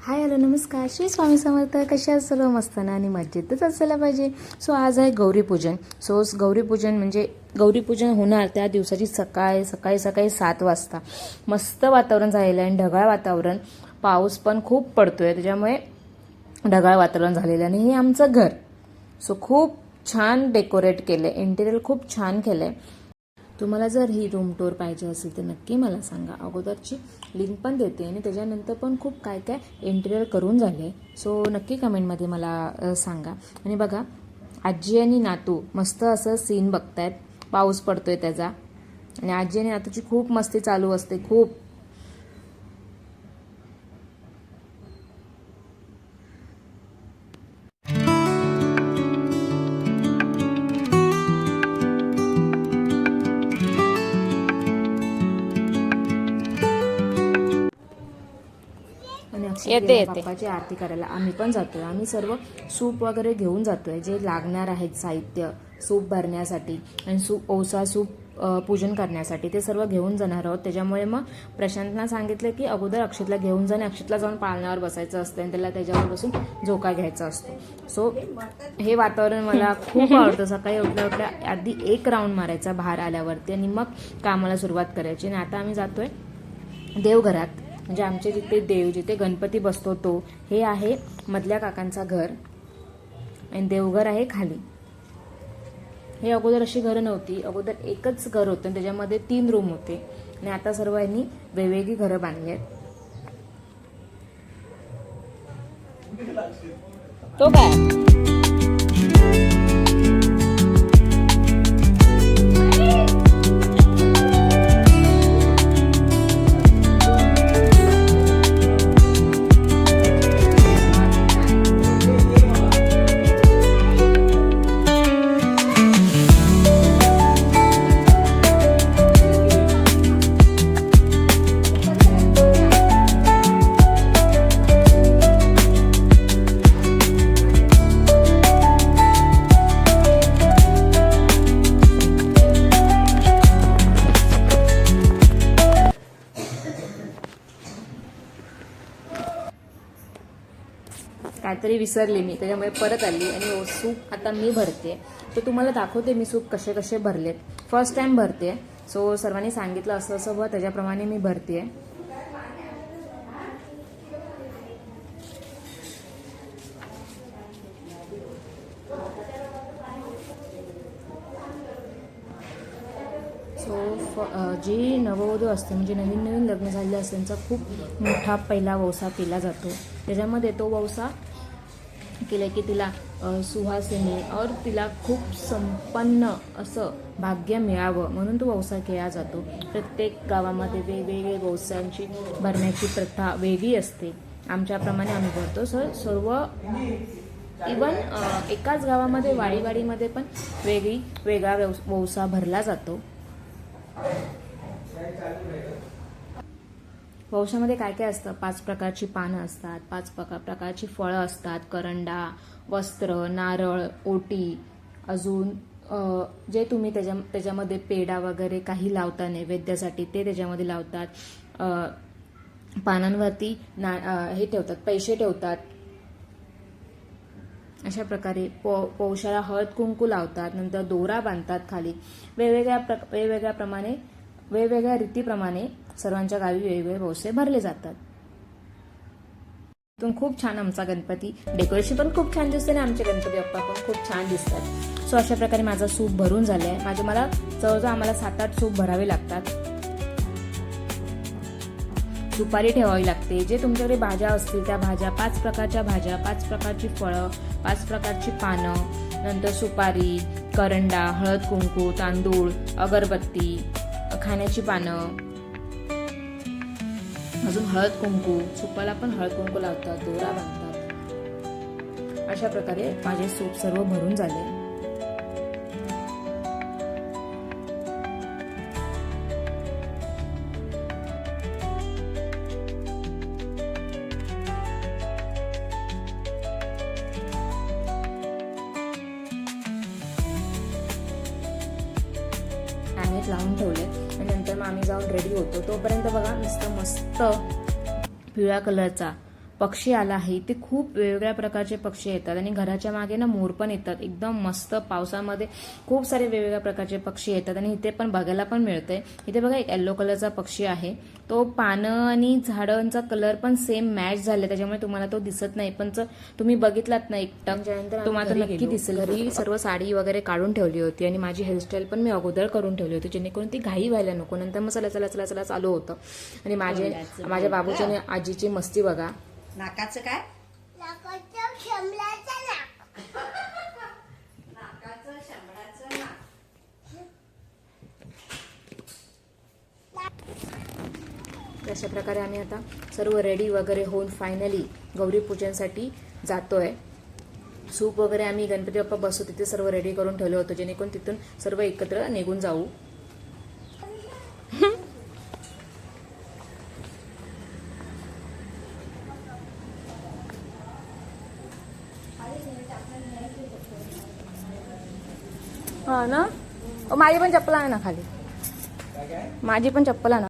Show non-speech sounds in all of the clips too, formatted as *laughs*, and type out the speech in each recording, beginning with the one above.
Hi hello नमस्कार. श्री स्वामी समर्थ कशा सर्व मस्त ना आणि मजेतच असायला पाहिजे. सो आज आहे गौरीपूजन सो गौरीपूजन म्हणजे गौरीपूजन होणार त्या दिवसाची सकाळी सकाळी सकाळी सात वाजता. मस्त वातावरण झालेलं आहे आणि ढगाळ वातावरण. पाऊस पण खूप पडतोय त्याच्यामुळे ढगाळ वातावरण झालेलं आहे. आणि हे आमचं घर. सो खूप छान डेकोरेट केलं आहे इंटेरियर खूप छान केलं आहे तुम्हाला जर ही रूम टूर पाहिजे असेल तर नक्की मला सांगा. अगोदरची लिंक पण देते आणि त्याच्यानंतर पण खूप काय काय इंटेरियर करून झाले. सो नक्की कमेंटमध्ये मला सांगा. आणि बघा आजी आणि नातू मस्त असं सीन बघतायत. पाऊस पडतोय त्याचा. आणि आजी आणि नातूची खूप मस्ती चालू असते खूप. अक्षय येते, गेला येते. बाप्पाची आरती करायला आम्ही पण जातोय. आम्ही सर्व सूप वगैरे घेऊन जातोय जे लागणार आहेत साहित्य सूप भरण्यासाठी आणि सूप ओसा सूप अ, पूजन करण्यासाठी ते सर्व घेऊन जाणार आहोत. त्याच्यामुळे मग प्रशांतना सांगितलं की अगोदर अक्षतला घेऊन जाणे अक्षतला जाऊन पाळण्यावर बसायचं असतं आणि त्याला त्याच्यावर बसून झोका घ्यायचा असतो. सो हे वातावरण मला *laughs* खूप आवडतं. सकाळी उठल्या उठल्या आधी एक राऊंड मारायचा बाहेर आल्यावरती आणि मग कामाला सुरुवात करायची. आणि आता आम्ही जातोय देवघरात. म्हणजे आमचे जिथे देव जिथे गणपती बसतो तो हे आहे मधल्या काकांचा घर. आणि देवघर आहे खाली. हे अगोदर अशी घरं नव्हती. अगोदर एकच घर होतं आणि त्याच्यामध्ये तीन रूम होते. आणि आता सर्व यांनी वेगवेगळी घरं बांधली आहेत. तो काय? तरी विसरले मी त्याच्यामुळे परत आली आणि सूप आता मी भरते. तर तुम्हाला दाखवते मी सूप कसे कसे भरलेत. फर्स्ट टाइम भरते. सो सर्वांनी सांगितलं असं असं व त्याच्याप्रमाणे मी भरते. सो फ जी नववधू असते म्हणजे नवीन नवीन लग्न झालेले असते त्यांचा खूप मोठा पहिला वौसा केला जातो. त्याच्यामध्ये तो वौसा केलं की तिला सुहासिनी और तिला खूप संपन्न असं भाग्य मिळावं म्हणून तो वौसा केला जातो. प्रत्येक गावामध्ये वेगवेगळे वौसांची भरण्याची प्रथा वेगळी असते. आमच्याप्रमाणे आम्ही भरतो सर सर्व इवन एकाच गावामध्ये वाडीवाडीमध्ये पण वेगळी वेगळा व्यवस वौसा भरला जातो. वंशामध्ये काय काय असतं? पाच प्रकारची पानं असतात पाच प्रकारची फळं असतात करंडा वस्त्र नारळ ओटी अजून जे तुम्ही त्याच्या त्याच्यामध्ये पेढा वगैरे काही लावता नैवेद्यासाठी ते त्याच्यामध्ये लावतात. पानांवरती ना हे ठेवतात पैसे ठेवतात. अशा प्रकारे पो पौशाला हळद कुंकू लावतात नंतर दोरा बांधतात खाली. वेगवेगळ्या प्र वेगवेगळ्या प्रमाणे वेगवेगळ्या रीतीप्रमाणे सर्वांच्या गावी वेगवेगळे भोसे भरले जातात. इथून खूप छान आमचा गणपती. डेकोरेशन पण खूप छान दिसते आणि आमचे गणपती बाप्पा पण खूप छान दिसतात. सो अशा प्रकारे माझा सूप भरून झालाय. माझे मला जवळजवळ आम्हाला सात आठ सूप भरावे लागतात. सुपारी ठेवावी लागते. जे तुमच्याकडे भाज्या असतील त्या भाज्या पाच प्रकारच्या भाज्या पाच प्रकारची फळं पाच प्रकारची पानं नंतर सुपारी करंडा हळद कुंकू तांदूळ अगरबत्ती खाण्याची पानं. अजून हळद कुंकू. सुपाला पण हळद कुंकू लावतात दोरा बांधतात. अशा प्रकारे माझे सूप सर्व भरून झाले. आणि लावून ठेवले मग आम्ही जाऊन रेडी होतो. तोपर्यंत बघा नुसतं मस्त पिवळ्या कलरचा पक्षी आला आहे. इथे खूप वेगवेगळ्या प्रकारचे पक्षी येतात आणि घराच्या मागे ना मोर पण येतात. एकदम मस्त पावसामध्ये खूप सारे वेगवेगळ्या प्रकारचे पक्षी येतात आणि इथे पण बघायला पण मिळतंय. इथे बघा एक येल्लो कलरचा पक्षी आहे. तो पानं आणि झाडांचा कलर पण सेम मॅच झाले. त्याच्यामुळे तुम्हाला तो दिसत नाही. पण जर तुम्ही बघितलात ना एक टक तुम्हाला नक्की दिसेल. घरी सर्व साडी वगैरे काढून ठेवली होती आणि माझी हेअरस्टाईल पण मी अगोदर करून ठेवली होती. जेणेकरून ती घाई व्हायला नको. नंतर मग चला चला चला चला चालू होतं. आणि माझे माझ्या बाबूची आणि आजीची मस्ती बघा. नाकाचं काय? नाकाचं शंभराचं नाक. नाकाचं शंभराचं नाक. अशा प्रकारे आम्ही आता सर्व रेडी वगैरे होऊन फायनली गौरी पूजनसाठी जातोय. सूप वगैरे आम्ही गणपती बाप्पा बसू तिथे सर्व रेडी करून ठेवलं होतं जेणेकरून तिथून सर्व एकत्र निघून जाऊ. हा ना? माझी पण चप्पल आहे ना खाली. माझी पण चप्पल आहे ना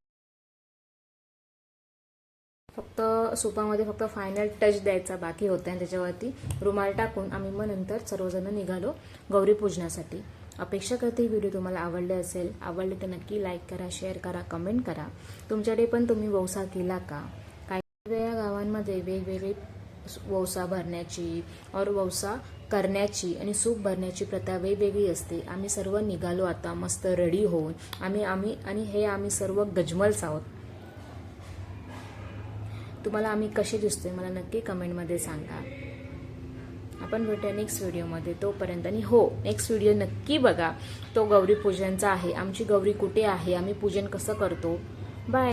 फक्त सुपामध्ये फक्त फायनल टच द्यायचा बाकी होता आणि त्याच्यावरती रुमाल टाकून आम्ही मग नंतर सर्वजण निघालो गौरी पूजनासाठी. अपेक्षा करते ही व्हिडिओ तुम्हाला आवडले असेल. आवडले तर नक्की लाईक करा शेअर करा कमेंट करा. तुमच्याकडे पण तुम्ही वौसा केला का? काही वेगवेगळ्या गावांमध्ये वेगवेगळी वौसा भरण्याची और वौसा करण्याची आणि सूप भरण्याची प्रथा वेगवेगळी असते. आम्ही सर्व निघालो आता मस्त रेडी होऊन. आम्ही आम्ही आणि हे आम्ही सर्व गजमल्स आहोत तुम्हाला आम्ही कसे दिसतोय मला नक्की कमेंटमध्ये सांगा. आपण भेटूया नेक्स्ट व्हिडिओमध्ये तोपर्यंत आणि हो नेक्स्ट व्हिडिओ नक्की बघा. तो गौरी पूजनचा आहे. आमची गौरी कुठे आहे? आम्ही पूजन कसं करतो? बाय